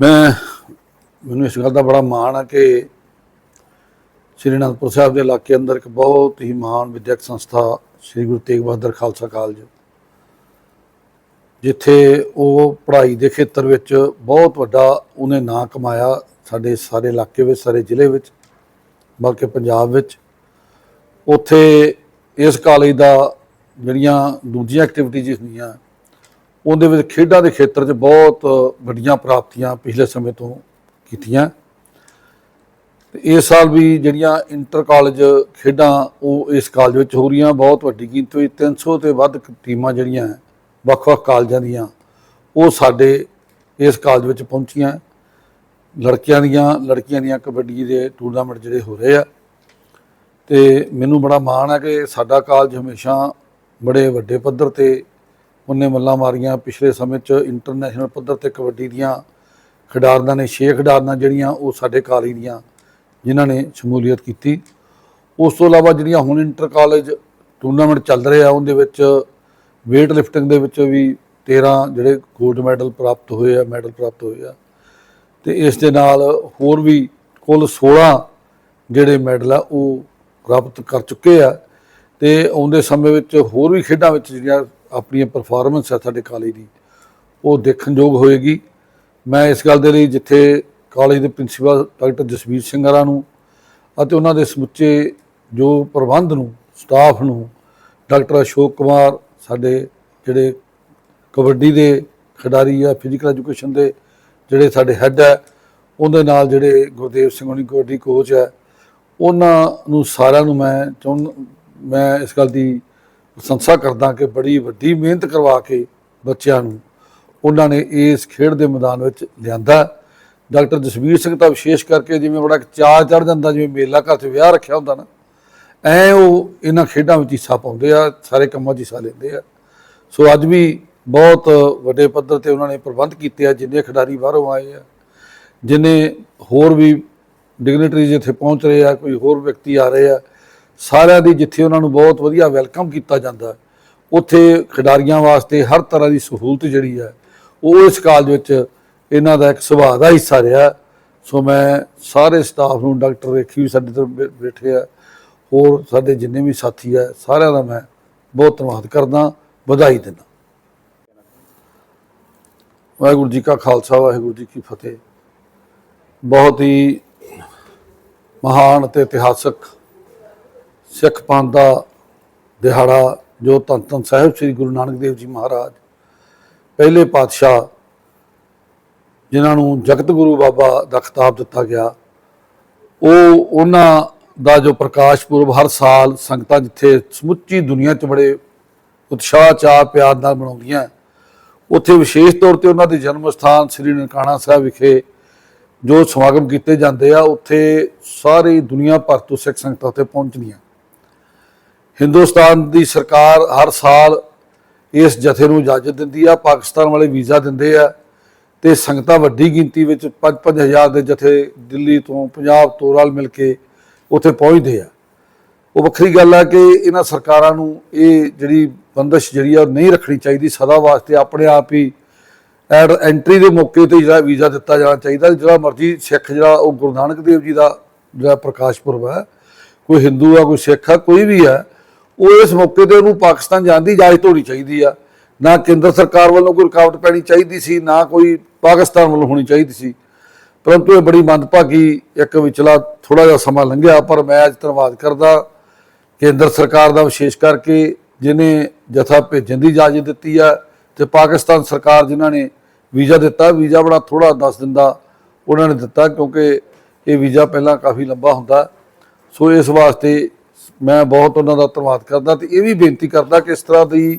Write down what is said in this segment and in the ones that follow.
ਮੈਂ, ਮੈਨੂੰ ਇਸ ਗੱਲ ਦਾ ਬੜਾ ਮਾਣ ਹੈ ਕਿ ਸ੍ਰੀ ਅਨੰਦਪੁਰ ਸਾਹਿਬ ਦੇ ਇਲਾਕੇ ਅੰਦਰ ਇੱਕ ਬਹੁਤ ਹੀ ਮਹਾਨ ਵਿਦਿਅਕ ਸੰਸਥਾ ਸ੍ਰੀ ਗੁਰੂ ਤੇਗ ਬਹਾਦਰ ਖਾਲਸਾ ਕਾਲਜ, ਜਿੱਥੇ ਉਹ ਪੜ੍ਹਾਈ ਦੇ ਖੇਤਰ ਵਿੱਚ ਬਹੁਤ ਵੱਡਾ ਉਹਨੇ ਨਾਂ ਕਮਾਇਆ ਸਾਡੇ ਸਾਰੇ ਇਲਾਕੇ ਵਿੱਚ, ਸਾਰੇ ਜ਼ਿਲ੍ਹੇ ਵਿੱਚ, ਬਲਕਿ ਪੰਜਾਬ ਵਿੱਚ। ਉੱਥੇ ਇਸ ਕਾਲਜ ਦਾ ਜਿਹੜੀਆਂ ਦੂਜੀਆਂ ਐਕਟੀਵਿਟੀਜ਼ ਹੁੰਦੀਆਂ ਉਹਦੇ ਵਿੱਚ ਖੇਡਾਂ ਦੇ ਖੇਤਰ 'ਚ ਬਹੁਤ ਵੱਡੀਆਂ ਪ੍ਰਾਪਤੀਆਂ ਪਿਛਲੇ ਸਮੇਂ ਤੋਂ ਕੀਤੀਆਂ। ਤੇ ਇਸ ਸਾਲ ਵੀ ਜਿਹੜੀਆਂ ਇੰਟਰ ਕਾਲਜ ਖੇਡਾਂ ਉਹ ਇਸ ਕਾਲਜ ਵਿੱਚ ਹੋ ਰਹੀਆਂ, ਬਹੁਤ ਵੱਡੀ ਗਿਣਤੀ ਵਿੱਚ 300 ਤੇ ਵੱਧ ਟੀਮਾਂ ਜਿਹੜੀਆਂ ਵੱਖ-ਵੱਖ ਕਾਲਜਾਂ ਦੀਆਂ, ਉਹ ਸਾਡੇ ਇਸ ਕਾਲਜ ਵਿੱਚ ਪਹੁੰਚੀਆਂ। ਲੜਕਿਆਂ ਦੀਆਂ, ਲੜਕੀਆਂ ਦੀਆਂ ਕਬੱਡੀ ਦੇ ਟੂਰਨਾਮੈਂਟ ਜਿਹੜੇ ਹੋ ਰਹੇ ਆ। ਤੇ ਮੈਨੂੰ ਬੜਾ ਮਾਣ ਹੈ ਕਿ ਸਾਡਾ ਕਾਲਜ ਹਮੇਸ਼ਾ ਬੜੇ ਵੱਡੇ ਪੱਧਰ ਤੇ ਉਹਨੇ ਮੱਲਾਂ ਮਾਰੀਆਂ। ਪਿਛਲੇ ਸਮੇਂ 'ਚ ਇੰਟਰਨੈਸ਼ਨਲ ਪੱਧਰ ਤੇ ਕਬੱਡੀ ਦੀਆਂ ਖਿਡਾਰਨਾਂ ਨੇ ਛੇ ਖਿਡਾਰਨਾਂ ਜਿਹੜੀਆਂ ਉਹ ਸਾਡੇ ਕਾਲਜ ਦੀਆਂ, ਜਿਨ੍ਹਾਂ ਨੇ ਸ਼ਮੂਲੀਅਤ ਕੀਤੀ। ਉਸ ਤੋਂ ਇਲਾਵਾ ਜਿਹੜੀਆਂ ਹੁਣ ਇੰਟਰ ਕਾਲਜ ਟੂਰਨਾਮੈਂਟ ਚੱਲ ਰਿਹਾ ਉਹਦੇ ਵਿੱਚ weight lifting ਦੇ ਵਿੱਚ ਵੀ 13 ਜਿਹੜੇ 골ਡ ਮੈਡਲ ਪ੍ਰਾਪਤ ਹੋਏ ਆ ਮੈਡਲ ਪ੍ਰਾਪਤ ਹੋਏ ਆ। ਤੇ ਇਸ ਦੇ ਨਾਲ ਹੋਰ ਵੀ ਕੁੱਲ 16 ਜਿਹੜੇ ਮੈਡਲ ਆ, ਉਹ ਪ੍ਰਾਪਤ ਕਰ ਚੁੱਕੇ ਆ। ਤੇ ਆਉਂਦੇ ਸਮੇਂ ਵਿੱਚ ਹੋਰ ਵੀ ਖੇਡਾਂ ਵਿੱਚ ਜਿਹੜੀਆਂ ਆਪਣੀਆਂ ਪਰਫਾਰਮੈਂਸ ਹੈ ਸਾਡੇ ਕਾਲਜ ਦੀ, ਉਹ ਦੇਖਣਯੋਗ ਹੋਏਗੀ। ਮੈਂ ਇਸ ਗੱਲ ਦੇ ਲਈ ਜਿੱਥੇ ਕਾਲਜ ਦੇ ਪ੍ਰਿੰਸੀਪਲ ਡਾਕਟਰ ਜਸਵੀਰ ਸਿੰਘ ਹਰਾਂ ਨੂੰ ਅਤੇ ਉਹਨਾਂ ਦੇ ਸਮੁੱਚੇ ਜੋ ਪ੍ਰਬੰਧ ਨੂੰ ਸਟਾਫ ਨੂੰ ਡਾਕਟਰ ਅਸ਼ੋਕ ਕੁਮਾਰ, ਸਾਡੇ ਜਿਹੜੇ ਕਬੱਡੀ ਦੇ ਖਿਡਾਰੀ ਆ ਫਿਜ਼ੀਕਲ ਐਜੂਕੇਸ਼ਨ ਦੇ ਜਿਹੜੇ ਸਾਡੇ ਹੈੱਡ ਹੈ ਉਹਦੇ ਨਾਲ ਜਿਹੜੇ ਗੁਰਦੇਵ ਸਿੰਘ ਹੋਣੀ ਕਬੱਡੀ ਕੋਚ ਹੈ ਉਹਨਾਂ ਨੂੰ ਸਾਰਿਆਂ ਨੂੰ ਮੈਂ ਚਾਹੁੰ ਮੈਂ ਇਸ ਗੱਲ ਦੀ ਪ੍ਰਸ਼ੰਸਾ ਕਰਦਾ ਕਿ ਬੜੀ ਵੱਡੀ ਮਿਹਨਤ ਕਰਵਾ ਕੇ ਬੱਚਿਆਂ ਨੂੰ ਉਹਨਾਂ ਨੇ ਇਸ ਖੇਡ ਦੇ ਮੈਦਾਨ ਵਿੱਚ ਲਿਆਂਦਾ। ਡਾਕਟਰ ਜਸਵੀਰ ਸਿੰਘ ਤਾਂ ਵਿਸ਼ੇਸ਼ ਕਰਕੇ ਜਿਵੇਂ ਬੜਾ ਚਾਅ ਚੜ ਜਾਂਦਾ, ਜਿਵੇਂ ਮੇਲਾ ਘਰ 'ਚ ਵਿਆਹ ਰੱਖਿਆ ਹੁੰਦਾ ਨਾ, ਐ ਉਹ ਇਹਨਾਂ ਖੇਡਾਂ ਵਿੱਚ ਹਿੱਸਾ ਪਾਉਂਦੇ ਆ, ਸਾਰੇ ਕੰਮਾਂ 'ਚ ਹਿੱਸਾ ਲੈਂਦੇ ਆ। ਸੋ ਅੱਜ ਵੀ ਬਹੁਤ ਵੱਡੇ ਪੱਧਰ ਤੇ ਉਹਨਾਂ ਨੇ ਪ੍ਰਬੰਧ ਕੀਤੇ ਆ, ਜਿੰਨੇ ਖਿਡਾਰੀ ਬਾਹਰੋਂ ਆਏ ਆ, ਜਿਨੇ ਹੋਰ ਵੀ ਡਿਗਨਿਟਰੀਜ਼ ਇੱਥੇ ਪਹੁੰਚ ਰਹੇ ਆ, ਕੋਈ ਹੋਰ ਵਿਅਕਤੀ ਆ ਰਹੇ ਆ ਸਾਰਿਆਂ ਦੀ ਜਿੱਥੇ ਉਹਨਾਂ ਨੂੰ ਬਹੁਤ ਵਧੀਆ ਵੈਲਕਮ ਕੀਤਾ ਜਾਂਦਾ ਉੱਥੇ ਖਿਡਾਰੀਆਂ ਵਾਸਤੇ ਹਰ ਤਰ੍ਹਾਂ ਦੀ ਸਹੂਲਤ ਜਿਹੜੀ ਹੈ, ਉਹ ਇਸ ਕਾਲਜ ਵਿੱਚ ਇਹਨਾਂ ਦਾ ਇੱਕ ਸੁਭਾਅ ਦਾ ਹਿੱਸਾ ਰਿਹਾ ਸੋ ਮੈਂ ਸਾਰੇ ਸਟਾਫ ਨੂੰ, ਡਾਕਟਰ ਰੇਖੀ ਵੀ ਸਾਡੇ ਤੋਂ ਬੈ- ਬੈਠੇ ਆ, ਹੋਰ ਸਾਡੇ ਜਿੰਨੇ ਵੀ ਸਾਥੀ ਆ, ਸਾਰਿਆਂ ਦਾ ਮੈਂ ਬਹੁਤ ਧੰਨਵਾਦ ਕਰਦਾ, ਵਧਾਈ ਦਿੰਦਾ। ਵਾਹਿਗੁਰੂ ਜੀ ਕਾ ਖਾਲਸਾ, ਵਾਹਿਗੁਰੂ ਜੀ ਕੀ ਫਤਿਹ। ਬਹੁਤ ਹੀ ਮਹਾਨ ਅਤੇ ਇਤਿਹਾਸਕ ਸਿੱਖ ਪੰਥ ਦਾ ਦਿਹਾੜਾ, ਜੋ ਧੰਨ ਧੰਨ ਸਾਹਿਬ ਸ੍ਰੀ ਗੁਰੂ ਨਾਨਕ ਦੇਵ ਜੀ ਮਹਾਰਾਜ, ਪਹਿਲੇ ਪਾਤਸ਼ਾਹ, ਜਿਨ੍ਹਾਂ ਨੂੰ ਜਗਤ ਗੁਰੂ ਬਾਬਾ ਦਾ ਖਿਤਾਬ ਦਿੱਤਾ ਗਿਆ, ਉਹ ਉਹਨਾਂ ਦਾ ਜੋ ਪ੍ਰਕਾਸ਼ ਪੁਰਬ ਹਰ ਸਾਲ ਸੰਗਤਾਂ ਜਿੱਥੇ ਸਮੁੱਚੀ ਦੁਨੀਆ 'ਚ ਬੜੇ ਉਤਸ਼ਾਹ ਚਾਹ ਪਿਆਰ ਨਾਲ ਮਨਾਉਂਦੀਆਂ, ਉੱਥੇ ਵਿਸ਼ੇਸ਼ ਤੌਰ ਤੇ ਉਹਨਾਂ ਦੇ ਜਨਮ ਸਥਾਨ ਸ੍ਰੀ ਨਨਕਾਣਾ ਸਾਹਿਬ ਵਿਖੇ ਜੋ ਸਮਾਗਮ ਕੀਤੇ ਜਾਂਦੇ ਆ, ਉੱਥੇ ਸਾਰੀ ਦੁਨੀਆ ਭਰ ਤੋਂ ਸਿੱਖ ਸੰਗਤਾਂ ਉੱਥੇ ਪਹੁੰਚਦੀਆਂ। ਹਿੰਦੁਸਤਾਨ ਦੀ ਸਰਕਾਰ ਹਰ ਸਾਲ ਇਸ ਜਥੇ ਨੂੰ ਇਜਾਜ਼ਤ ਦਿੰਦੀ ਆ, ਪਾਕਿਸਤਾਨ ਵਾਲੇ ਵੀਜ਼ਾ ਦਿੰਦੇ ਆ ਤੇ ਸੰਗਤਾਂ ਵੱਡੀ ਗਿਣਤੀ ਵਿੱਚ 5-5000 ਦੇ ਜਥੇ ਦਿੱਲੀ ਤੋਂ ਪੰਜਾਬ ਤੋਂ ਰਲ ਮਿਲ ਕੇ ਉੱਥੇ ਪਹੁੰਚਦੇ ਆ। ਉਹ ਵੱਖਰੀ ਗੱਲ ਆ ਕਿ ਇਹਨਾਂ ਸਰਕਾਰਾਂ ਨੂੰ ਇਹ ਜਿਹੜੀ ਬੰਦਸ਼ ਜਿਹੜੀ ਆ, ਉਹ ਨਹੀਂ ਰੱਖਣੀ ਚਾਹੀਦੀ ਸਦਾ ਵਾਸਤੇ, ਆਪਣੇ ਆਪ ਹੀ ਐਡ ਐਂਟਰੀ ਦੇ ਮੌਕੇ ਤੇ ਜਿਹੜਾ ਵੀਜ਼ਾ ਦਿੱਤਾ ਜਾਣਾ ਚਾਹੀਦਾ, ਜਿਹੜਾ ਮਰਜ਼ੀ ਸਿੱਖ ਜਿਹੜਾ, ਉਹ ਗੁਰੂ ਨਾਨਕ ਦੇਵ ਜੀ ਦਾ ਜਿਹੜਾ ਪ੍ਰਕਾਸ਼ ਪੁਰਬ ਹੈ ਕੋਈ ਹਿੰਦੂ ਆ, ਕੋਈ ਸਿੱਖ ਆ, ਕੋਈ ਵੀ ਆ ਉਹ ਇਸ ਮੌਕੇ ਤੇ ਉਹਨੂੰ ਪਾਕਿਸਤਾਨ ਜਾਣ ਦੀ ਇਜਾਜ਼ਤ ਹੋਣੀ ਚਾਹੀਦੀ ਆ। ਨਾ ਕੇਂਦਰ ਸਰਕਾਰ ਵੱਲੋਂ ਕੋਈ ਰੁਕਾਵਟ ਪੈਣੀ ਚਾਹੀਦੀ ਸੀ, ਨਾ ਕੋਈ ਪਾਕਿਸਤਾਨ ਵੱਲੋਂ ਹੋਣੀ ਚਾਹੀਦੀ ਸੀ। ਪਰੰਤੂ ਇਹ ਬੜੀ ਮੰਦਭਾਗੀ ਇੱਕ ਵਿਚਲਾ ਥੋੜਾ ਜਿਹਾ ਸਮਾਂ ਲੰਘਿਆ, ਪਰ ਮੈਂ ਅੱਜ ਧੰਨਵਾਦ ਕਰਦਾ ਕੇਂਦਰ ਸਰਕਾਰ ਦਾ ਵਿਸ਼ੇਸ਼ ਕਰਕੇ ਜਿਨੇ ਜਥਾ ਭੇਜਣ ਦੀ ਇਜਾਜ਼ਤ ਦਿੱਤੀ ਆ ਤੇ ਪਾਕਿਸਤਾਨ ਸਰਕਾਰ ਜਿਨ੍ਹਾਂ ਨੇ ਵੀਜ਼ਾ ਦਿੱਤਾ, ਵੀਜ਼ਾ ਬੜਾ ਥੋੜਾ 10 ਦਿਨ ਦਾ ਉਹਨਾਂ ਨੇ ਦਿੱਤਾ ਕਿਉਂਕਿ ਇਹ ਵੀਜ਼ਾ ਪਹਿਲਾਂ ਕਾਫੀ ਲੰਬਾ ਹੁੰਦਾ। ਸੋ ਇਸ ਵਾਸਤੇ ਮੈਂ ਬਹੁਤ ਉਹਨਾਂ ਦਾ ਧੰਨਵਾਦ ਕਰਦਾ ਤੇ ਇਹ ਵੀ ਬੇਨਤੀ ਕਰਦਾ ਕਿ ਇਸ ਤਰ੍ਹਾਂ ਦੀ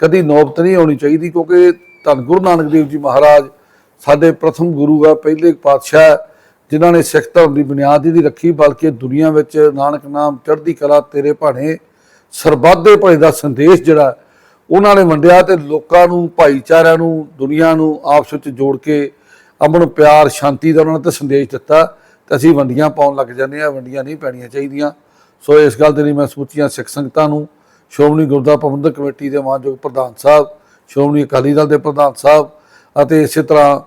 ਕਦੀ ਨੌਬਤ ਨਹੀਂ ਆਉਣੀ ਚਾਹੀਦੀ, ਕਿਉਂਕਿ ਧੰਨ ਗੁਰੂ ਨਾਨਕ ਦੇਵ ਜੀ ਮਹਾਰਾਜ ਸਾਡੇ ਪ੍ਰਥਮ ਗੁਰੂ ਆ, ਪਹਿਲੇ ਪਾਤਸ਼ਾਹ ਜਿਨ੍ਹਾਂ ਨੇ ਸਿੱਖ ਧਰਮ ਦੀ ਬੁਨਿਆਦ ਇਹਦੀ ਰੱਖੀ, ਬਲਕਿ ਦੁਨੀਆ ਵਿੱਚ ਨਾਨਕ ਨਾਮ ਚੜ੍ਹਦੀ ਕਲਾ, ਤੇਰੇ ਭਾਣੇ ਸਰਬੱਧੇ ਭਲੇ ਦਾ ਸੰਦੇਸ਼ ਜਿਹੜਾ ਉਹਨਾਂ ਨੇ ਵੰਡਿਆ ਤੇ ਲੋਕਾਂ ਨੂੰ, ਭਾਈਚਾਰਿਆਂ ਨੂੰ, ਦੁਨੀਆ ਨੂੰ ਆਪਸ ਵਿੱਚ ਜੋੜ ਕੇ ਅਮਨ, ਪਿਆਰ, ਸ਼ਾਂਤੀ ਦਾ ਉਹਨਾਂ ਨੇ ਤਾਂ ਸੰਦੇਸ਼ ਦਿੱਤਾ। ਤੇ ਅਸੀਂ ਵੰਡੀਆਂ ਪਾਉਣ ਲੱਗ ਜਾਂਦੇ ਆ ਵੰਡੀਆਂ ਨਹੀਂ ਪੈਣੀਆਂ ਚਾਹੀਦੀਆਂ। ਸੋ ਇਸ ਗੱਲ ਦੇ ਲਈ ਮੈਂ ਸਮੁੱਚੀਆਂ ਸਿੱਖ ਸੰਗਤਾਂ ਨੂੰ ਸ਼੍ਰੋਮਣੀ ਗੁਰਦੁਆਰਾ ਪ੍ਰਬੰਧਕ ਕਮੇਟੀ ਦੇ ਮਾਨਯੋਗ ਪ੍ਰਧਾਨ ਸਾਹਿਬ, ਸ਼੍ਰੋਮਣੀ ਅਕਾਲੀ ਦਲ ਦੇ ਪ੍ਰਧਾਨ ਸਾਹਿਬ ਅਤੇ ਇਸੇ ਤਰ੍ਹਾਂ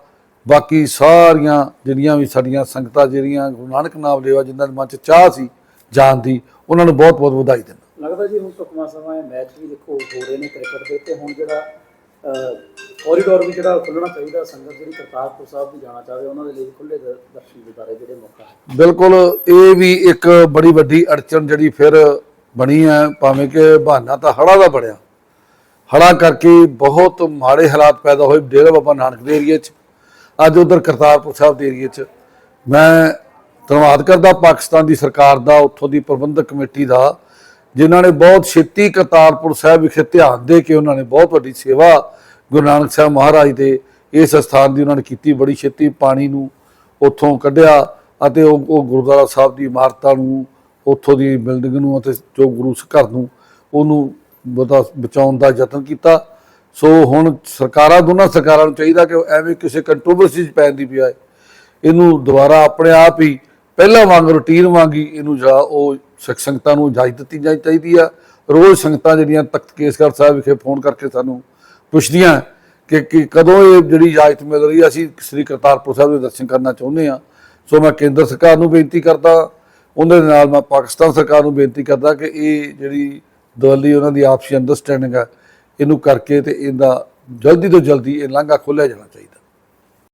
ਬਾਕੀ ਸਾਰੀਆਂ ਜਿਹੜੀਆਂ ਵੀ ਸਾਡੀਆਂ ਸੰਗਤਾਂ ਜਿਹੜੀਆਂ ਗੁਰੂ ਨਾਨਕ ਨਾਮ ਲੇਵਾ ਜਿਨ੍ਹਾਂ ਦੇ ਮਨ 'ਚ ਚਾਹ ਸੀ ਜਾਣ ਦੀ, ਉਹਨਾਂ ਨੂੰ ਬਹੁਤ ਬਹੁਤ ਵਧਾਈ ਦਿੰਦਾ। ਲੱਗਦਾ ਜੀ ਹੁਣ ਸੁਖਮਾ ਸਮਾਂ ਮੈਚ ਵੀ ਦੇਖੋ ਹੋ ਰਹੇ ਨੇ ਕ੍ਰਿਕਟ ਦੇ ਤੇ ਹੁਣ ਜਿਹੜਾ ਕੋਰੀਡੋਰ ਵੀ ਜਿਹੜਾ ਖੁੱਲਣਾ ਚਾਹੀਦਾ ਸੰਗਤ ਜਿਹੜੀ ਕਰਤਾਰਪੁਰ ਸਾਹਿਬ ਵੀ ਜਾਣਾ ਚਾਹਵੇ, ਉਹਨਾਂ ਦੇ ਲਈ ਖੁੱਲੇ ਦਰਸ਼ਨ ਦਿਦਾਰੇ ਜਿਹੜੇ ਮੌਕਾ ਹੈ। ਬਿਲਕੁਲ, ਇਹ ਵੀ ਇੱਕ ਬੜੀ ਵੱਡੀ ਅੜਚਨ ਜਿਹੜੀ ਫਿਰ ਬਣੀ ਹੈ, ਭਾਵੇਂ ਕਿ ਬਹਾਨਾ ਤਾਂ ਹੜਾ ਦਾ ਬਣਿਆ। ਹੜਾ ਕਰਕੇ ਬਹੁਤ ਮਾੜੇ ਹਾਲਾਤ ਪੈਦਾ ਹੋਏ ਡੇਰਾ ਬਾਬਾ ਨਾਨਕ ਦੇ ਏਰੀਏ 'ਚ, ਅੱਜ ਉਧਰ ਕਰਤਾਰਪੁਰ ਸਾਹਿਬ ਦੇ ਏਰੀਏ 'ਚ। ਮੈਂ ਧੰਨਵਾਦ ਕਰਦਾ ਪਾਕਿਸਤਾਨ ਦੀ ਸਰਕਾਰ ਦਾ, ਉੱਥੋਂ ਦੀ ਪ੍ਰਬੰਧਕ ਕਮੇਟੀ ਦਾ ਜਿਨ੍ਹਾਂ ਨੇ ਬਹੁਤ ਛੇਤੀ ਕਰਤਾਰਪੁਰ ਸਾਹਿਬ ਵਿਖੇ ਧਿਆਨ ਦੇ ਕੇ ਉਹਨਾਂ ਨੇ ਬਹੁਤ ਵੱਡੀ ਸੇਵਾ ਗੁਰੂ ਨਾਨਕ ਸਾਹਿਬ ਮਹਾਰਾਜ ਦੇ ਇਸ ਸਥਾਨ ਦੀ ਉਹਨਾਂ ਨੇ ਕੀਤੀ, ਬੜੀ ਛੇਤੀ ਪਾਣੀ ਨੂੰ ਉੱਥੋਂ ਕੱਢਿਆ ਅਤੇ ਉਹ ਉਹ ਗੁਰਦੁਆਰਾ ਸਾਹਿਬ ਦੀ ਇਮਾਰਤਾਂ ਨੂੰ, ਉੱਥੋਂ ਦੀ ਬਿਲਡਿੰਗ ਨੂੰ ਅਤੇ ਜੋ ਗੁਰੂ ਘਰ ਨੂੰ ਉਹਨੂੰ ਬਤਾ, ਬਚਾਉਣ ਦਾ ਯਤਨ ਕੀਤਾ। ਸੋ ਹੁਣ ਸਰਕਾਰਾਂ, ਦੋਨਾਂ ਸਰਕਾਰਾਂ ਨੂੰ ਚਾਹੀਦਾ ਕਿ ਉਹ ਐਵੇਂ ਕਿਸੇ ਕੰਟਰੋਵਰਸੀ 'ਚ ਪੈਣ ਦੀ ਬਜਾਏ ਇਹਨੂੰ ਦੁਬਾਰਾ ਆਪਣੇ ਆਪ ਹੀ ਪਹਿਲਾਂ ਵਾਂਗ ਰੁਟੀਨ ਵਾਂਗੀ ਇਹਨੂੰ ਜਾ ਉਹ ਸਿੱਖ ਸੰਗਤਾਂ ਨੂੰ ਇਜਾਜ਼ਤ ਦਿੱਤੀ ਜਾਣੀ ਚਾਹੀਦੀ ਆ। ਰੋਜ਼ ਸੰਗਤਾਂ ਜਿਹੜੀਆਂ ਤਖਤ ਕੇਸਗੜ੍ਹ ਸਾਹਿਬ ਵਿਖੇ ਫੋਨ ਕਰਕੇ ਸਾਨੂੰ ਪੁੱਛਦੀਆਂ ਕਿ ਕਿ ਕਦੋਂ ਇਹ ਜਿਹੜੀ ਇਜਾਜ਼ਤ ਮਿਲ ਰਹੀ ਆ, ਅਸੀਂ ਸ੍ਰੀ ਕਰਤਾਰਪੁਰ ਸਾਹਿਬ ਦੇ ਦਰਸ਼ਨ ਕਰਨਾ ਚਾਹੁੰਦੇ ਆ। ਸੋ ਮੈਂ ਕੇਂਦਰ ਸਰਕਾਰ ਨੂੰ ਬੇਨਤੀ ਕਰਦਾ ਉਹਨਾਂ ਦੇ ਨਾਲ ਮੈਂ ਪਾਕਿਸਤਾਨ ਸਰਕਾਰ ਨੂੰ ਬੇਨਤੀ ਕਰਦਾ ਕਿ ਇਹ ਜਿਹੜੀ ਦਵੱਲੀ ਉਹਨਾਂ ਦੀ ਆਪਸੀ ਅੰਡਰਸਟੈਂਡਿੰਗ ਹੈ ਇਹਨੂੰ ਕਰਕੇ ਤੇ ਇਹਦਾ ਜਲਦੀ ਤੋਂ ਜਲਦੀ ਇਹ ਲਾਂਘਾ ਖੋਲ੍ਹਿਆ ਜਾਣਾ ਚਾਹੀਦਾ।